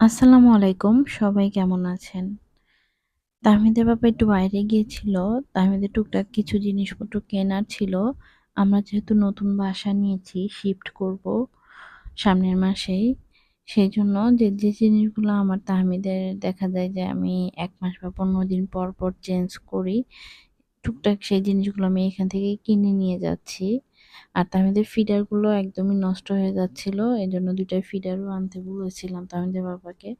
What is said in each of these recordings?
আসসালামু আলাইকুম, সবাই কেমন আছেন? তাহমিদের বাবা একটু বাইরে গিয়েছিল, তাহমিদের টুকটাক কিছু জিনিসপত্র কেনার ছিল। আমরা যেহেতু নতুন বাসা নিয়েছি শিফট করব সামনের মাসেই। সেই জন্য যে যে জিনিসগুলো আমার তাহমিদের দেখা যায় যে, আমি এক মাস বা পনেরো দিন পর পর চেঞ্জ করি, টুকটাক সেই জিনিসগুলো আমি এখান থেকে কিনে নিয়ে যাচ্ছি। আর তাহমিদের ফিডারগুলো একদমই নষ্ট হয়ে যাচ্ছিল এই জন্য দুইটা ফিডারও আনতে বলেছিলাম তাহমিদের বাবাকে।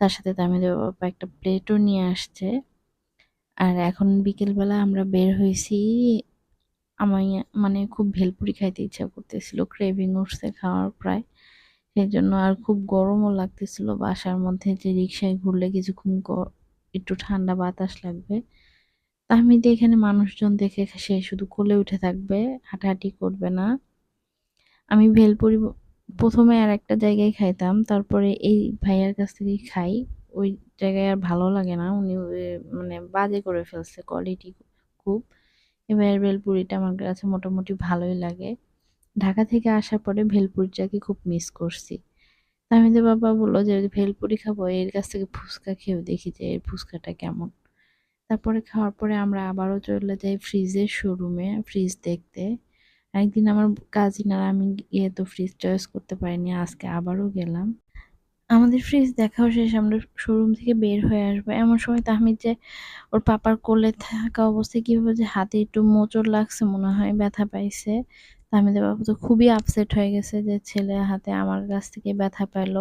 তার সাথে তাহমিদের বাবা একটা প্লেটও নিয়ে আসছে। আর এখন বিকেলবেলা আমরা বের হয়েছি। আমি মানে খুব ভেলপুরি খাইতে ইচ্ছা করতেছিল ক্রেভিং উঠছে খাওয়ার প্রায়। সেই জন্য আর খুব গরমও লাগতেছিল, বাসার মধ্যে যে রিক্সায় ঘুরলে কিছুক্ষণ একটু ঠান্ডা বাতাস লাগবে। তাহমিদে এখানে মানুষজন দেখে সে শুধু কোলে উঠে থাকবে, হাঁটাহাঁটি করবে না। আমি ভেলপুরি প্রথমে আর একটা জায়গায় খাইতাম, তারপরে এই ভাইয়ার কাছ থেকেই খাই। ওই জায়গায় আর ভালো লাগে না, উনি মানে বাজে করে ফেলছে কোয়ালিটি খুব। এবার ভেলপুরিটা আমার কাছে মোটামুটি ভালোই লাগে। ঢাকা থেকে আসার পরে ভেলপুরিটাকে খুব মিস করছি। তামিদের বাবা বলল যে ভেলপুরি খাব, এর কাছ থেকে ফুচকা খেয়েও দেখি যে এর ফুচকাটা কেমন। তারপরে খাওয়ার পরে আমরা আবারও চলে যাই ফ্রিজের শোরুমে ফ্রিজ দেখতে। একদিন আমার কাজিন আর আমি গিয়ে তো ফ্রিজ চয়েস করতে পারিনি, আজকে আবারও গেলাম। আমাদের ফ্রিজ দেখাও শেষ, আমরা শোরুম থেকে বের হয়ে আসব। এমন সময় তাহমিদ যে ওর পাপার কোলে থাকা অবস্থায় কীভাবে যে হাতে একটু মোচড় লাগছে মনে হয়, ব্যথা পাইছে। তাহমিদের বাবা তো খুবই আপসেট হয়ে গেছে যে ছেলে হাতে আমার কাছ থেকে ব্যথা পেল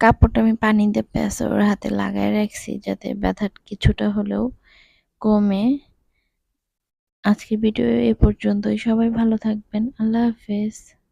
কাপড়টা আমি পানিতে পেঁচে ওর হাতে লাগাই রাখছি যাতে ব্যথা কিছুটা হলেও কমে আজকের ভিডিও এ পর্যন্তই। সবাই ভালো থাকবেন। আল্লাহ হাফেজ।